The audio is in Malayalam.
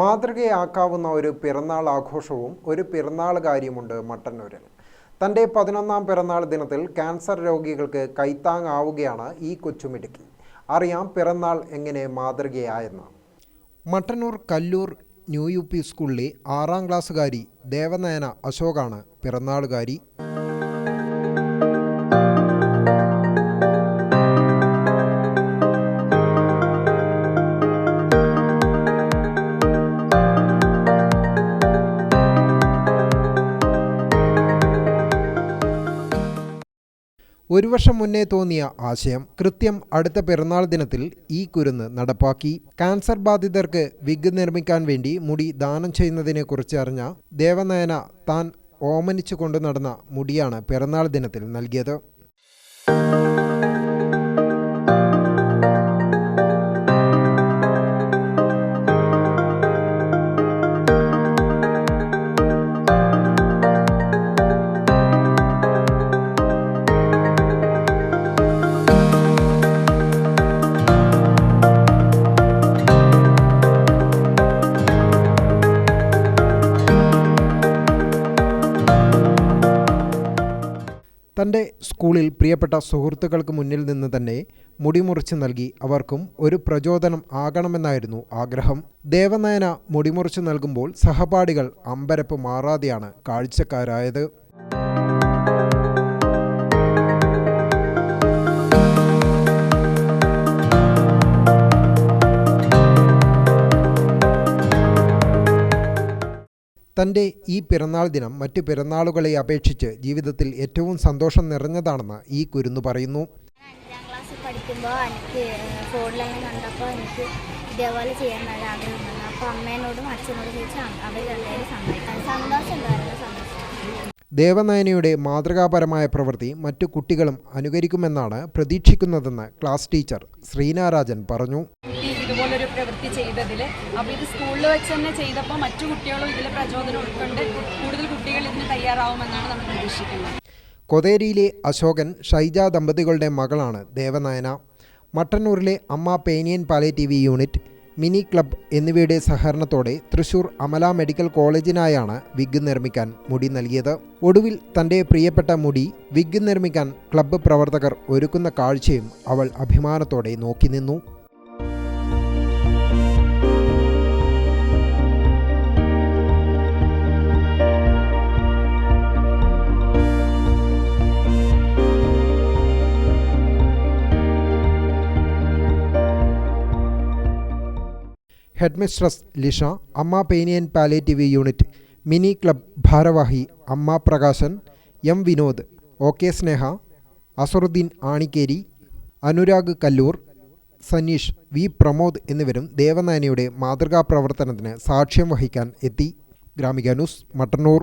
മാതൃകയാക്കാവുന്ന ഒരു പിറന്നാൾ ആഘോഷവും ഒരു പിറന്നാൾ കാര്യമുണ്ട് മട്ടന്നൂരിൽ. തന്റെ പതിനൊന്നാം പിറന്നാൾ ദിനത്തിൽ ക്യാൻസർ രോഗികൾക്ക് കൈത്താങ്ങാവുകയാണ് ഈ കൊച്ചുമിടുക്കി. അറിയാം പിറന്നാൾ എങ്ങനെ മാതൃകയായെന്ന്. Mattannur Kallur new U P സ്കൂളിലെ ആറാം ക്ലാസ്സുകാരി ദേവനയന അശോകാണ് പിറന്നാളുകാരി ഒരു വർഷം മുന്നേ തോന്നിയ ആശയം കൃത്യം അടുത്ത പിറന്നാൾ ദിനത്തിൽ ഈ കുരുന്ന് നടപ്പാക്കി. കാൻസർ ബാധിതർക്ക് വിഗ് നിർമ്മിക്കാൻ വേണ്ടി മുടി ദാനം ചെയ്യുന്നതിനെക്കുറിച്ച് അറിഞ്ഞ ദേവനയന താൻ ഓമനിച്ചു കൊണ്ടു നടന്ന മുടിയാണ് പിറന്നാൾ ദിനത്തിൽ നൽകിയത്. തന്റെ സ്കൂളിൽ പ്രിയപ്പെട്ട സുഹൃത്തുക്കൾക്ക് മുന്നിൽ നിന്ന് തന്നെ മുടിമുറിച്ച് നൽകി അവർക്കും ഒരു പ്രചോദനം ആകണമെന്നായിരുന്നു ആഗ്രഹം. ദേവനയന മുടിമുറിച്ച് നൽകുമ്പോൾ സഹപാഠികൾ അമ്പരപ്പ് മാറാതെയാണ് കാഴ്ചക്കാരായത്. തന്റെ ഈ പിറന്നാൾ ദിനം മറ്റ് പിറന്നാളുകളെ അപേക്ഷിച്ച് ജീവിതത്തിൽ ഏറ്റവും സന്തോഷം നിറഞ്ഞതാണെന്ന് ഈ കുരുന്നു പറയുന്നു. പഠിക്കുമ്പോൾ എനിക്ക് ഫോണിലങ്ങനെ കണ്ടപ്പോൾ എനിക്ക് ഇതേപോലെ ചെയ്യാൻ നല്ല ആഗ്രഹം വന്നു അപ്പോൾ അമ്മേനോടും അച്ഛനോടും ചോദിച്ചാൽ അവർ രണ്ടുപേരും സമ്മതിക്കാൻ സന്തോഷം ഉണ്ടായിരുന്നു സന്തോഷം. ദേവനയനയുടെ മാതൃകാപരമായ പ്രവൃത്തി മറ്റു കുട്ടികളും അനുകരിക്കുമെന്നാണ് പ്രതീക്ഷിക്കുന്നതെന്ന് ക്ലാസ് ടീച്ചർ ശ്രീനാരാജൻ പറഞ്ഞു. ഇതുപോലൊരു പ്രവൃത്തി ചെയ്തതിൽ അപ്പോൾ ഇത് സ്കൂളിൽ വെച്ച് തന്നെ ചെയ്തപ്പോൾ മറ്റു കുട്ടികളും ഇതിൽ പ്രചോദനം ഉൾക്കൊണ്ട് കൂടുതൽ കുട്ടികൾ ഇതിന് തയ്യാറാവുമെന്നാണ് നമ്മൾ പ്രതീക്ഷിക്കുന്നത്. കൊതേരിയിലെ അശോകൻ ഷൈജ ദമ്പതികളുടെ മകളാണ് ദേവനയന. മട്ടന്നൂരിലെ അമ്മ പേനിയൻ പാലേറ്റീവ് യൂണിറ്റ് മിനി ക്ലബ് എന്നിവയുടെ സഹകരണത്തോടെ തൃശൂർ അമല മെഡിക്കൽ കോളേജിനായാണ് വിഗ് നിർമ്മിക്കാൻ മുടി നൽകിയത്. ഒടുവിൽ തന്റെ പ്രിയപ്പെട്ട മുടി വിഗ് നിർമ്മിക്കാൻ ക്ലബ്ബ് പ്രവർത്തകർ ഒരുക്കുന്ന കാഴ്ചയും അവൾ അഭിമാനത്തോടെ നോക്കി നിന്നു. ഹെഡ്മിസ്ട്രസ് ലിഷ അമ്മ പേനിയൻ പാലേറ്റീവ് യൂണിറ്റ് മിനി ക്ലബ് ഭാരവാഹി അമ്മ Prakashan M Vinod O K Sneha Azharuddin ആണിക്കേരി Anurag Kallur Saneesh V Pramod എന്നിവരും ദേവനാനിയുടെ മാതൃകാ പ്രവർത്തനത്തിന് സാക്ഷ്യം വഹിക്കാൻ എത്തി. Gramika news Mattannur.